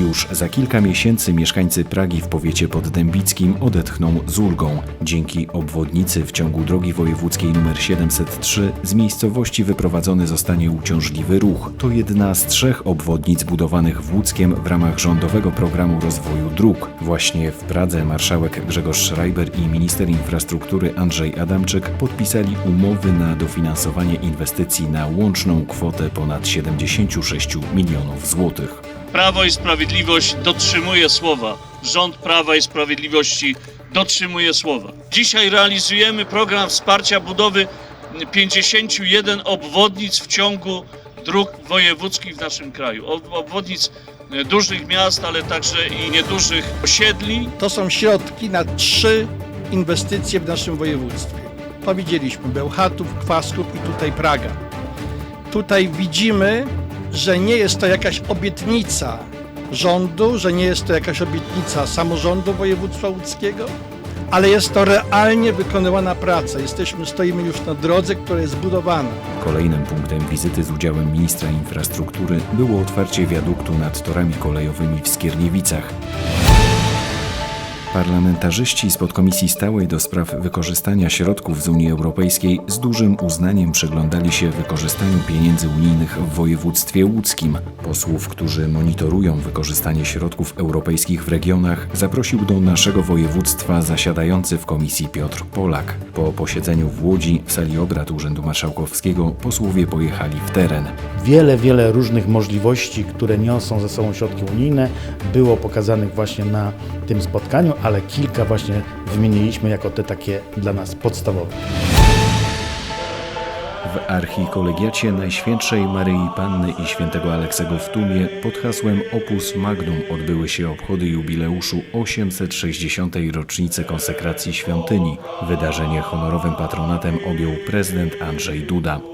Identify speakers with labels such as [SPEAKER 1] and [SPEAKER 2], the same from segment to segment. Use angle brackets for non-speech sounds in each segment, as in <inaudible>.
[SPEAKER 1] Już za kilka miesięcy mieszkańcy Pragi w powiecie poddębickim odetchną z ulgą. Dzięki obwodnicy w ciągu drogi wojewódzkiej nr 703 z miejscowości wyprowadzony zostanie uciążliwy ruch. To jedna z trzech obwodnic budowanych w Łódzkiem w ramach rządowego programu rozwoju dróg. Właśnie w Pradze marszałek Grzegorz Schreiber i minister infrastruktury Andrzej Adamczyk podpisali umowy na dofinansowanie inwestycji na łączną kwotę ponad 76 milionów złotych.
[SPEAKER 2] Prawo i Sprawiedliwość dotrzymuje słowa. Rząd Prawa i Sprawiedliwości dotrzymuje słowa. Dzisiaj realizujemy program wsparcia budowy 51 obwodnic w ciągu dróg wojewódzkich w naszym kraju. Ob- Obwodnic e, dużych miast, ale także i niedużych osiedli.
[SPEAKER 3] To są środki na trzy inwestycje w naszym województwie. Powiedzieliśmy Bełchatów, Kwasków i tutaj Praga. Tutaj widzimy, że nie jest to jakaś obietnica rządu, że nie jest to jakaś obietnica samorządu województwa łódzkiego, ale jest to realnie wykonywana praca. Jesteśmy, stoimy już na drodze, która jest budowana.
[SPEAKER 1] Kolejnym punktem wizyty z udziałem ministra infrastruktury było otwarcie wiaduktu nad torami kolejowymi w Skierniewicach. Parlamentarzyści z podkomisji stałej do spraw wykorzystania środków z Unii Europejskiej z dużym uznaniem przyglądali się wykorzystaniu pieniędzy unijnych w województwie łódzkim. Posłów, którzy monitorują wykorzystanie środków europejskich w regionach, zaprosił do naszego województwa zasiadający w komisji Piotr Polak. Po posiedzeniu w Łodzi w sali obrad Urzędu Marszałkowskiego posłowie pojechali w teren.
[SPEAKER 4] Wiele, wiele różnych możliwości, które niosą ze sobą środki unijne, było pokazanych właśnie na tym spotkaniu, ale kilka właśnie wymieniliśmy jako te takie dla nas podstawowe.
[SPEAKER 1] W archikolegiacie Najświętszej Maryi Panny i Świętego Aleksego w Tumie pod hasłem Opus Magnum odbyły się obchody jubileuszu 860. rocznicy konsekracji świątyni. Wydarzenie honorowym patronatem objął prezydent Andrzej Duda.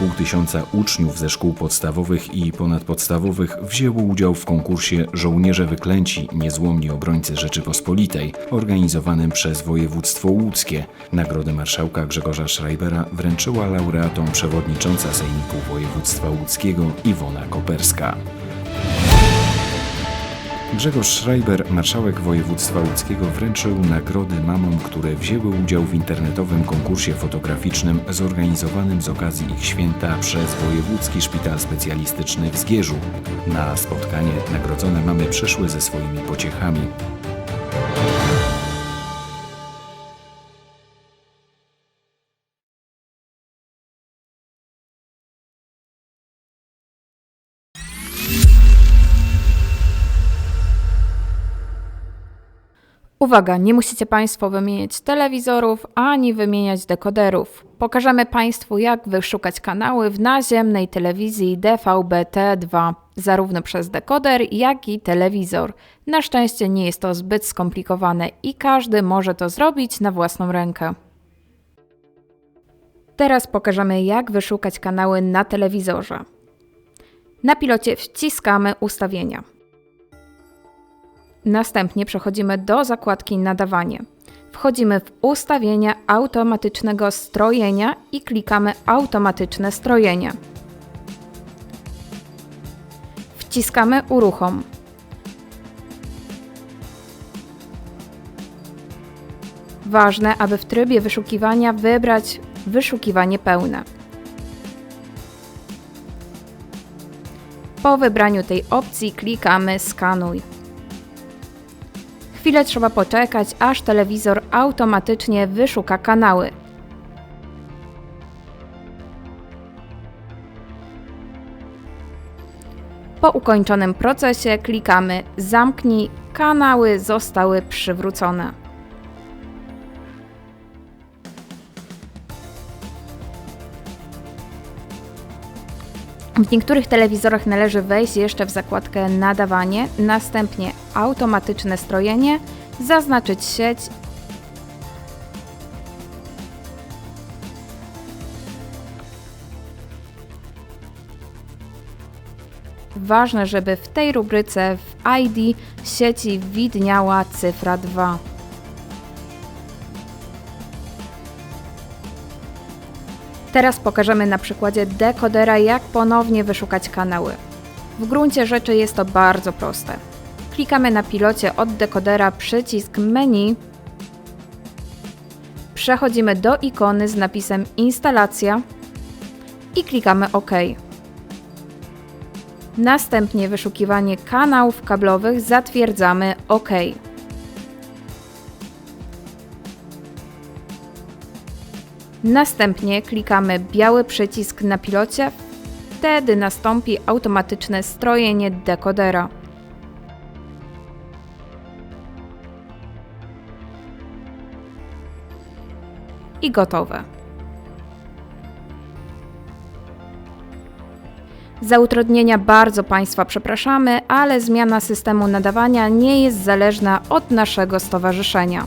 [SPEAKER 1] Ponad pół tysiąca uczniów ze szkół podstawowych i ponadpodstawowych wzięło udział w konkursie Żołnierze Wyklęci Niezłomni Obrońcy Rzeczypospolitej, organizowanym przez województwo łódzkie. Nagrodę marszałka Grzegorza Schreibera wręczyła laureatom przewodnicząca Sejmiku Województwa Łódzkiego Iwona Koperska. Grzegorz Schreiber, marszałek województwa łódzkiego, wręczył nagrody mamom, które wzięły udział w internetowym konkursie fotograficznym zorganizowanym z okazji ich święta przez Wojewódzki Szpital Specjalistyczny w Zgierzu. Na spotkanie nagrodzone mamy przyszły ze swoimi pociechami.
[SPEAKER 5] Uwaga, nie musicie Państwo wymieniać telewizorów ani wymieniać dekoderów. Pokażemy Państwu, jak wyszukać kanały w naziemnej telewizji DVB-T2, zarówno przez dekoder, jak i telewizor. Na szczęście nie jest to zbyt skomplikowane i każdy może to zrobić na własną rękę. Teraz pokażemy, jak wyszukać kanały na telewizorze. Na pilocie wciskamy ustawienia. Następnie przechodzimy do zakładki Nadawanie. Wchodzimy w ustawienia automatycznego strojenia i klikamy Automatyczne strojenie. Wciskamy Uruchom. Ważne, aby w trybie wyszukiwania wybrać Wyszukiwanie pełne. Po wybraniu tej opcji klikamy Skanuj. Chwilę trzeba poczekać, aż telewizor automatycznie wyszuka kanały. Po ukończonym procesie klikamy Zamknij. Kanały zostały przywrócone. W niektórych telewizorach należy wejść jeszcze w zakładkę Nadawanie, następnie Automatyczne strojenie, zaznaczyć sieć Ważne, żeby w tej rubryce w ID sieci widniała cyfra 2. Teraz pokażemy na przykładzie dekodera, jak ponownie wyszukać kanały. W gruncie rzeczy jest to bardzo proste. Klikamy na pilocie od dekodera przycisk menu. Przechodzimy do ikony z napisem Instalacja i klikamy OK. Następnie wyszukiwanie kanałów kablowych zatwierdzamy OK. Następnie klikamy biały przycisk na pilocie, wtedy nastąpi automatyczne strojenie dekodera. I gotowe. Za utrudnienia bardzo Państwa przepraszamy, ale zmiana systemu nadawania nie jest zależna od naszego stowarzyszenia.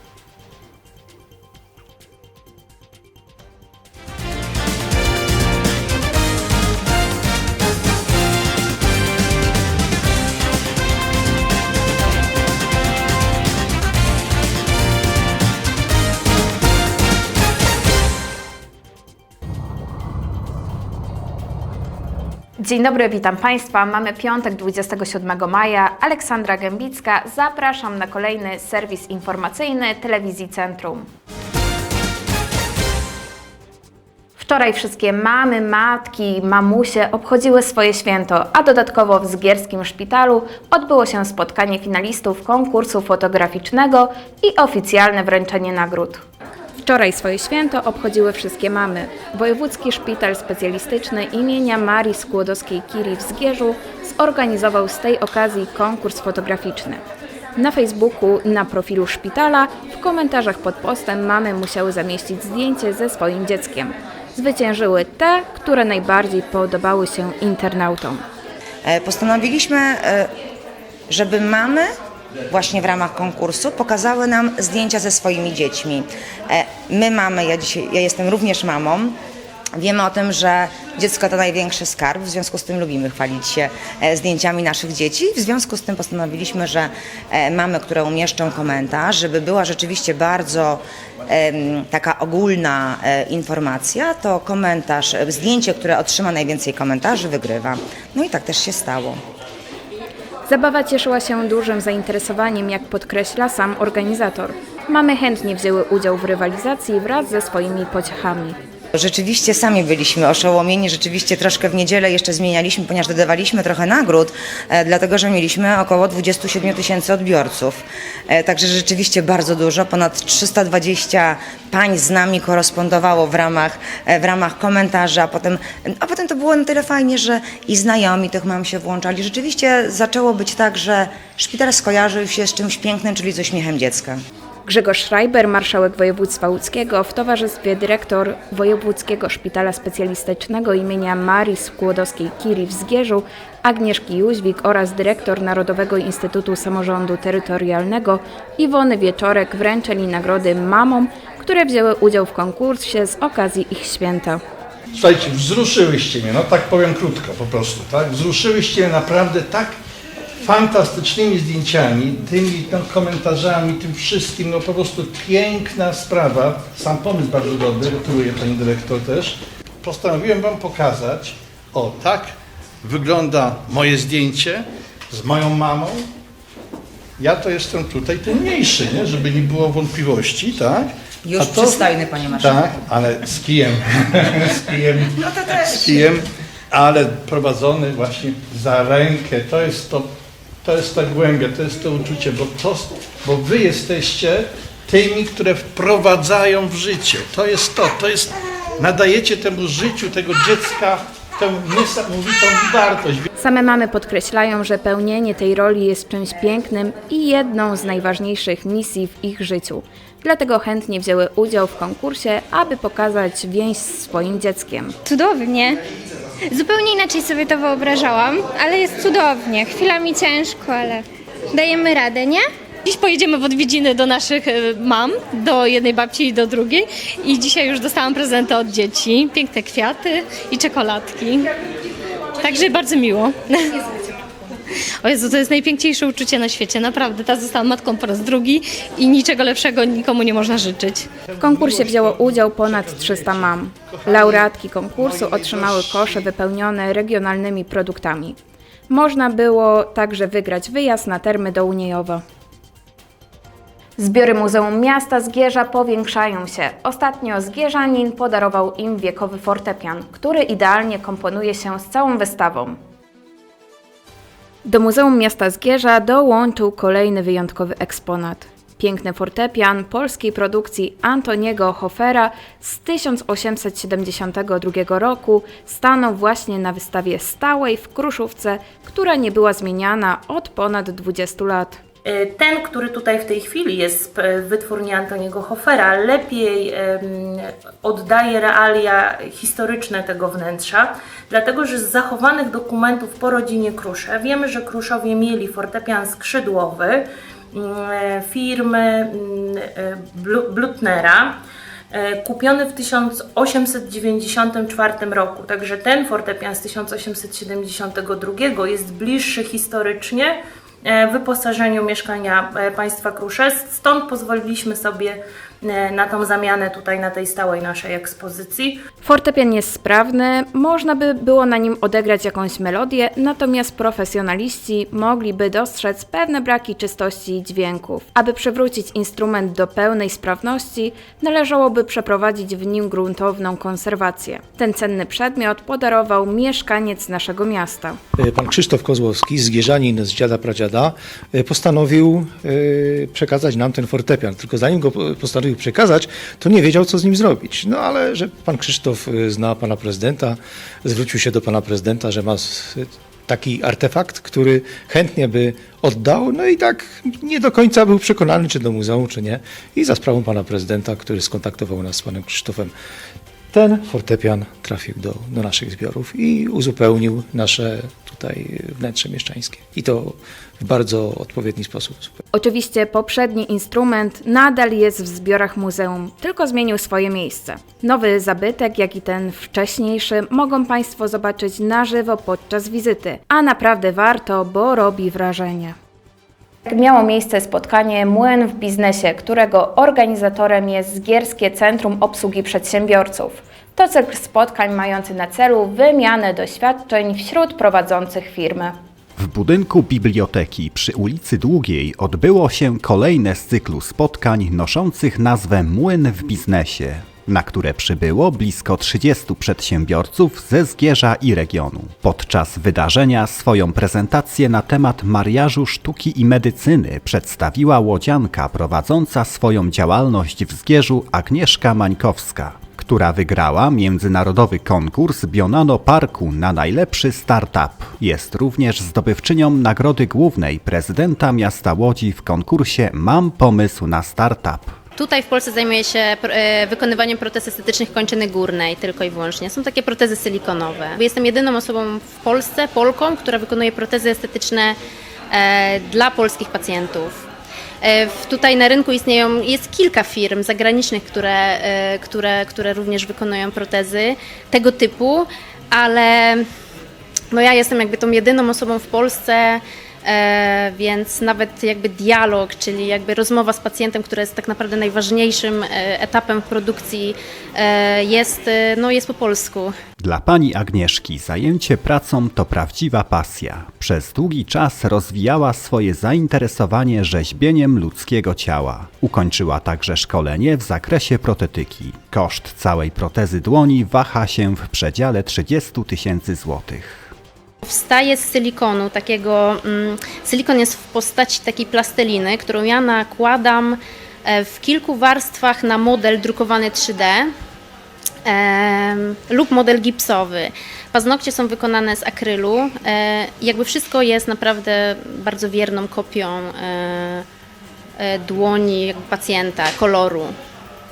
[SPEAKER 5] Dzień dobry, witam Państwa. Mamy piątek 27 maja. Aleksandra Gębicka. Zapraszam na kolejny serwis informacyjny Telewizji Centrum. Wczoraj wszystkie mamy, matki, mamusie obchodziły swoje święto, a dodatkowo w Zgierskim Szpitalu odbyło się spotkanie finalistów konkursu fotograficznego i oficjalne wręczenie nagród. Wczoraj swoje święto obchodziły wszystkie mamy. Wojewódzki Szpital Specjalistyczny imienia Marii Skłodowskiej-Curie w Zgierzu zorganizował z tej okazji konkurs fotograficzny. Na Facebooku, na profilu szpitala, w komentarzach pod postem mamy musiały zamieścić zdjęcie ze swoim dzieckiem. Zwyciężyły te, które najbardziej podobały się internautom.
[SPEAKER 6] E, Postanowiliśmy, e, żeby mamy właśnie w ramach konkursu pokazały nam zdjęcia ze swoimi dziećmi. E, My mamy, ja, dzisiaj, ja jestem również mamą, wiemy o tym, że dziecko to największy skarb, w związku z tym lubimy chwalić się e, zdjęciami naszych dzieci. W związku z tym postanowiliśmy, że e, mamy, które umieszczą komentarz, żeby była rzeczywiście bardzo taka ogólna informacja, to komentarz, zdjęcie, które otrzyma najwięcej komentarzy, wygrywa. No i tak też się stało.
[SPEAKER 5] Zabawa cieszyła się dużym zainteresowaniem, jak podkreśla sam organizator. Mamy chętnie wzięły udział w rywalizacji wraz ze swoimi pociechami.
[SPEAKER 6] Rzeczywiście sami byliśmy oszołomieni, rzeczywiście troszkę w niedzielę jeszcze zmienialiśmy, ponieważ dodawaliśmy trochę nagród, e, dlatego że mieliśmy około 27 tysięcy odbiorców. E, także rzeczywiście bardzo dużo, ponad 320 pań z nami korespondowało w ramach, e, w ramach komentarzy, a potem, a potem to było na tyle fajnie, że i znajomi tych mam się włączali. Rzeczywiście zaczęło być tak, że szpital skojarzył się z czymś pięknym, czyli z uśmiechem dziecka.
[SPEAKER 5] Grzegorz Schreiber, marszałek województwa łódzkiego, w towarzystwie dyrektor Wojewódzkiego Szpitala Specjalistycznego imienia Marii Skłodowskiej-Curie w Zgierzu, Agnieszki Jóźwik oraz dyrektor Narodowego Instytutu Samorządu Terytorialnego Iwony Wieczorek wręczyli nagrody mamom, które wzięły udział w konkursie z okazji ich święta.
[SPEAKER 3] Słuchajcie, wzruszyłyście mnie, no tak powiem krótko po prostu, tak? Wzruszyłyście mnie naprawdę tak fantastycznymi zdjęciami, tymi no, komentarzami, tym wszystkim, no po prostu piękna sprawa. Sam pomysł bardzo dobry, gratuluję Pani Dyrektor też. Postanowiłem Wam pokazać, o tak wygląda moje zdjęcie z moją mamą. Ja to jestem tutaj ten mniejszy, nie? żeby nie było wątpliwości, tak?
[SPEAKER 6] Już
[SPEAKER 3] A to-
[SPEAKER 6] przystojny, panie marszałku.
[SPEAKER 3] Tak, ale z kijem. <laughs> z kijem.
[SPEAKER 6] No to też.
[SPEAKER 3] Z kijem, ale prowadzony właśnie za rękę. To jest to, to jest ta głębia, to jest to uczucie, bo, to, bo wy jesteście tymi, które wprowadzają w życie. To jest to, to jest, nadajecie temu życiu tego dziecka tę niesamowitą wartość.
[SPEAKER 5] Same mamy podkreślają, że pełnienie tej roli jest czymś pięknym i jedną z najważniejszych misji w ich życiu. Dlatego chętnie wzięły udział w konkursie, aby pokazać więź z swoim dzieckiem.
[SPEAKER 7] Cudownie. Zupełnie inaczej sobie to wyobrażałam, ale jest cudownie. Chwilami ciężko, ale dajemy radę, nie?
[SPEAKER 8] Dziś pojedziemy w odwiedziny do naszych e, mam, do jednej babci i do drugiej i dzisiaj już dostałam prezenty od dzieci, piękne kwiaty i czekoladki. Także bardzo miło. <laughs> O Jezu, to jest najpiękniejsze uczucie na świecie, naprawdę. Teraz zostałam matką po raz drugi i niczego lepszego nikomu nie można życzyć.
[SPEAKER 5] W konkursie wzięło udział ponad 300 mam. Laureatki konkursu otrzymały kosze wypełnione regionalnymi produktami. Można było także wygrać wyjazd na termy do Uniejowa. Zbiory Muzeum Miasta Zgierza powiększają się. Ostatnio Zgierzanin podarował im wiekowy fortepian, który idealnie komponuje się z całą wystawą. Do Muzeum Miasta Zgierza dołączył kolejny wyjątkowy eksponat. Piękny fortepian polskiej produkcji Antoniego Hofera z 1872 roku stanął właśnie na wystawie stałej w Kruszówce, która nie była zmieniana od ponad 20 lat.
[SPEAKER 9] E, Ten, który tutaj w tej chwili jest w wytwórni Antoniego Hofera, lepiej oddaje realia historyczne tego wnętrza, dlatego że z zachowanych dokumentów po rodzinie Krusze wiemy, że Kruszowie mieli fortepian skrzydłowy mm, firmy mm, e, Blu- Blutnera, e, kupiony w 1894 roku. Także ten fortepian z 1872 jest bliższy historycznie e, wyposażeniu mieszkania e, państwa Krusze. Stąd pozwoliliśmy sobie e, na tą zamianę tutaj na tej stałej naszej ekspozycji.
[SPEAKER 5] Fortepian jest sprawny, można by było na nim odegrać jakąś melodię, natomiast profesjonaliści mogliby dostrzec pewne braki czystości dźwięków. Aby przywrócić instrument do pełnej sprawności, należałoby przeprowadzić w nim gruntowną konserwację. Ten cenny przedmiot podarował mieszkaniec naszego miasta.
[SPEAKER 10] E, pan Krzysztof Kozłowski, zgierzanin z dziada pradziada, e, postanowił e, przekazać nam ten fortepian. Tylko zanim go po- postanowił przekazać, to nie wiedział, co z nim zrobić. No ale że pan Krzysztof e, zna pana prezydenta, zwrócił się do pana prezydenta, że ma s- taki artefakt, który chętnie by oddał, no i tak nie do końca był przekonany, czy do muzeum, czy nie. I za sprawą pana prezydenta, który skontaktował nas z panem Krzysztofem, ten fortepian trafił do, do naszych zbiorów i uzupełnił nasze tutaj wnętrze mieszczańskie. I to w bardzo odpowiedni sposób.
[SPEAKER 5] Oczywiście poprzedni instrument nadal jest w zbiorach muzeum, tylko zmienił swoje miejsce. Nowy zabytek, jak i ten wcześniejszy, mogą Państwo zobaczyć na żywo podczas wizyty, a naprawdę warto, bo robi wrażenie. Miało miejsce spotkanie Młyn w biznesie, którego organizatorem jest Zgierskie Centrum Obsługi Przedsiębiorców. To cykl spotkań mający na celu wymianę doświadczeń wśród prowadzących firmy.
[SPEAKER 11] W budynku biblioteki przy ulicy Długiej odbyło się kolejne z cyklu spotkań noszących nazwę Młyn w biznesie, na które przybyło blisko 30 przedsiębiorców ze Zgierza i regionu. Podczas wydarzenia swoją prezentację na temat mariażu sztuki i medycyny przedstawiła łodzianka prowadząca swoją działalność w Zgierzu Agnieszka Mańkowska która wygrała międzynarodowy konkurs Bionano Parku na najlepszy startup. Jest również zdobywczynią nagrody głównej prezydenta miasta Łodzi w konkursie Mam pomysł na startup.
[SPEAKER 8] Tutaj w Polsce zajmuję się e, wykonywaniem protez estetycznych kończyny górnej tylko i wyłącznie. Są takie protezy silikonowe. Jestem jedyną osobą w Polsce, Polką, która wykonuje protezy estetyczne e, dla polskich pacjentów. E, Tutaj na rynku istnieją, jest kilka firm zagranicznych, które, które, które również wykonują protezy tego typu, ale no ja jestem jakby tą jedyną osobą w Polsce, więc nawet jakby dialog, czyli jakby rozmowa z pacjentem, która jest tak naprawdę najważniejszym e, etapem w produkcji, e, jest, e, no, jest po polsku.
[SPEAKER 11] Dla pani Agnieszki zajęcie pracą to prawdziwa pasja. Przez długi czas rozwijała swoje zainteresowanie rzeźbieniem ludzkiego ciała. Ukończyła także szkolenie w zakresie protetyki. Koszt całej protezy dłoni waha się w przedziale 30 tysięcy złotych.
[SPEAKER 8] Wstaje z silikonu, takiego, mm, silikon jest w postaci takiej plasteliny, którą ja nakładam e, w kilku warstwach na model drukowany 3D em, lub model gipsowy. Paznokcie są wykonane z akrylu. E, jakby wszystko jest naprawdę bardzo wierną kopią e, e, dłoni pacjenta, koloru.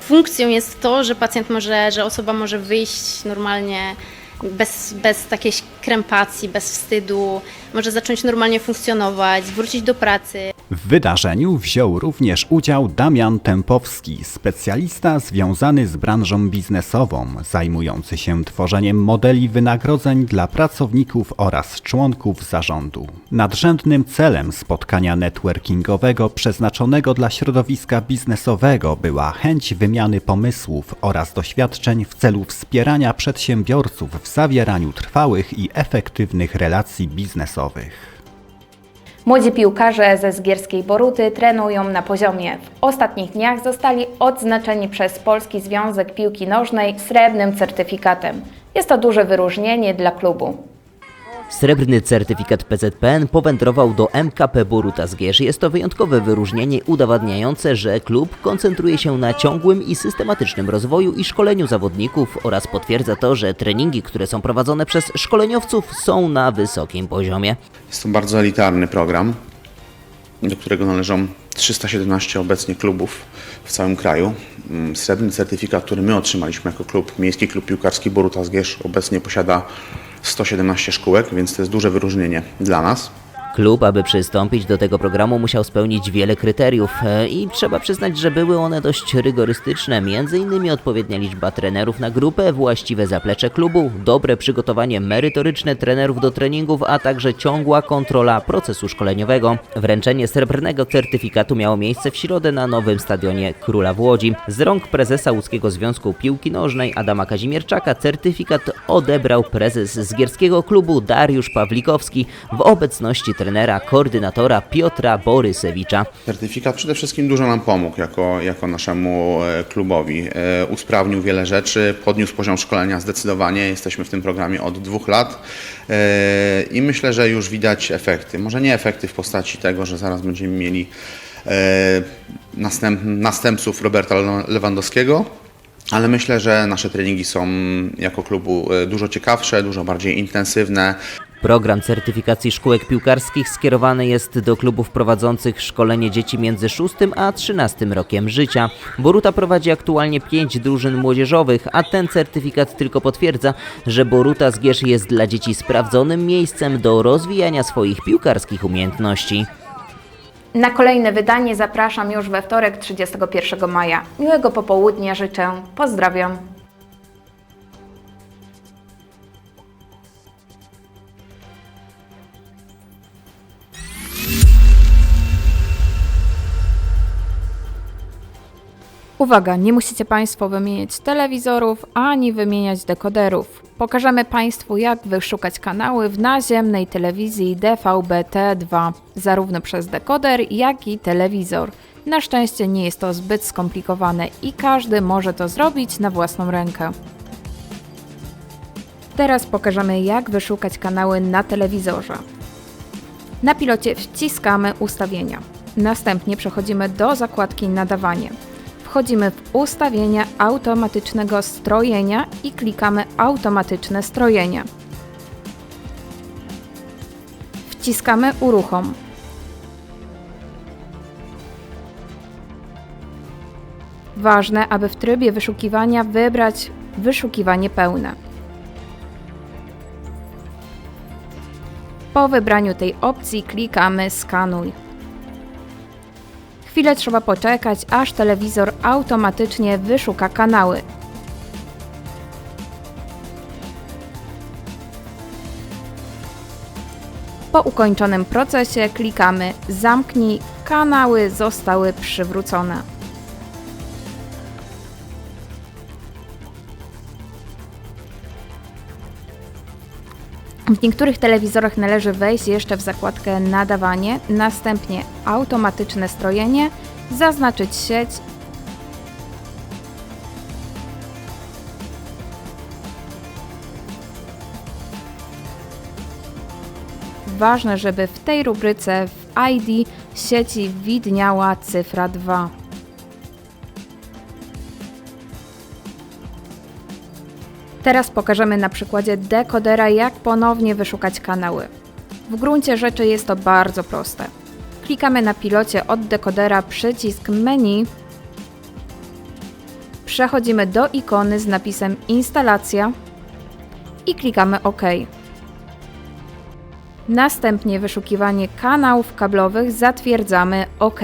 [SPEAKER 8] Funkcją jest to, że pacjent może, że osoba może wyjść normalnie bez, bez takiej krępacji, bez wstydu, może zacząć normalnie funkcjonować, wrócić do pracy.
[SPEAKER 11] W wydarzeniu wziął również udział Damian Tempowski, specjalista związany z branżą biznesową, zajmujący się tworzeniem modeli wynagrodzeń dla pracowników oraz członków zarządu. Nadrzędnym celem spotkania networkingowego przeznaczonego dla środowiska biznesowego była chęć wymiany pomysłów oraz doświadczeń w celu wspierania przedsiębiorców w zawieraniu trwałych i efektywnych relacji biznesowych.
[SPEAKER 5] Młodzi piłkarze ze Zgierskiej Boruty trenują na poziomie. W ostatnich dniach zostali odznaczeni przez Polski Związek Piłki Nożnej srebrnym certyfikatem. Jest to duże wyróżnienie dla klubu.
[SPEAKER 12] Srebrny certyfikat PZPN powędrował do MKP Boruta Zgierz. Jest to wyjątkowe wyróżnienie udowadniające, że klub koncentruje się na ciągłym i systematycznym rozwoju i szkoleniu zawodników oraz potwierdza to, że treningi, które są prowadzone przez szkoleniowców są na wysokim poziomie.
[SPEAKER 13] Jest to bardzo elitarny program, do którego należą 317 obecnie klubów w całym kraju. Mm, Srebrny certyfikat, który my otrzymaliśmy jako klub, Miejski Klub Piłkarski Boruta Zgierz, obecnie posiada 117 szkółek, więc to jest duże wyróżnienie dla nas.
[SPEAKER 12] Klub, aby przystąpić do tego programu, musiał spełnić wiele kryteriów e, i trzeba przyznać, że były one dość rygorystyczne. Innymi odpowiednia liczba trenerów na grupę, właściwe zaplecze klubu, dobre przygotowanie merytoryczne trenerów do treningów, a także ciągła kontrola procesu szkoleniowego. Wręczenie srebrnego certyfikatu miało miejsce w środę na nowym stadionie Króla w Łodzi. Z rąk prezesa Łódzkiego Związku Piłki Nożnej Adama Kazimierczaka certyfikat odebrał prezes Zgierskiego Klubu Dariusz Pawlikowski w obecności trenera koordynatora Piotra Borysewicza.
[SPEAKER 13] Certyfikat przede wszystkim dużo nam pomógł jako, jako naszemu e, klubowi. E, Usprawnił wiele rzeczy, podniósł poziom szkolenia zdecydowanie. Jesteśmy w tym programie od dwóch lat e, i myślę, że już widać efekty. Może nie efekty w postaci tego, że zaraz będziemy mieli następ, następców Roberta Lewandowskiego, ale myślę, że nasze treningi są jako klubu dużo ciekawsze, dużo bardziej intensywne.
[SPEAKER 12] Program certyfikacji szkółek piłkarskich skierowany jest do klubów prowadzących szkolenie dzieci między 6 a 13 rokiem życia. Boruta prowadzi aktualnie 5 drużyn młodzieżowych, a ten certyfikat tylko potwierdza, że Boruta Zgierz jest dla dzieci sprawdzonym miejscem do rozwijania swoich piłkarskich umiejętności.
[SPEAKER 5] Na kolejne wydanie zapraszam już we wtorek 31 maja. Miłego popołudnia życzę. Pozdrawiam. Uwaga, nie musicie Państwo wymieniać telewizorów ani wymieniać dekoderów. Pokażemy Państwu, jak wyszukać kanały w naziemnej telewizji DVB-T2, zarówno przez dekoder, jak i telewizor. Na szczęście nie jest to zbyt skomplikowane i każdy może to zrobić na własną rękę. Teraz pokażemy, jak wyszukać kanały na telewizorze. Na pilocie wciskamy ustawienia. Następnie przechodzimy do zakładki nadawanie. Wchodzimy w ustawienia automatycznego strojenia i klikamy automatyczne strojenie. Wciskamy uruchom. Ważne, aby w trybie wyszukiwania wybrać wyszukiwanie pełne. Po wybraniu tej opcji klikamy skanuj. Chwilę trzeba poczekać, aż telewizor automatycznie wyszuka kanały. Po ukończonym procesie klikamy Zamknij, kanały zostały przywrócone. W niektórych telewizorach należy wejść jeszcze w zakładkę Nadawanie, następnie Automatyczne strojenie, zaznaczyć sieć Ważne, żeby w tej rubryce w ID sieci widniała cyfra 2. Teraz pokażemy na przykładzie dekodera, jak ponownie wyszukać kanały. W gruncie rzeczy jest to bardzo proste. Klikamy na pilocie od dekodera przycisk menu, przechodzimy do ikony z napisem Instalacja i klikamy OK. Następnie wyszukiwanie kanałów kablowych zatwierdzamy OK.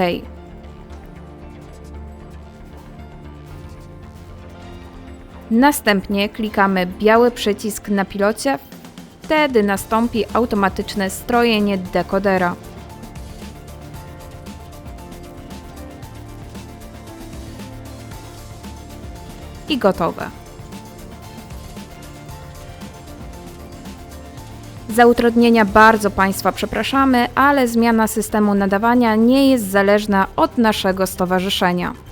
[SPEAKER 5] Następnie klikamy biały przycisk na pilocie, wtedy nastąpi automatyczne strojenie dekodera. I gotowe. Za utrudnienia bardzo Państwa przepraszamy, ale zmiana systemu nadawania nie jest zależna od naszego stowarzyszenia.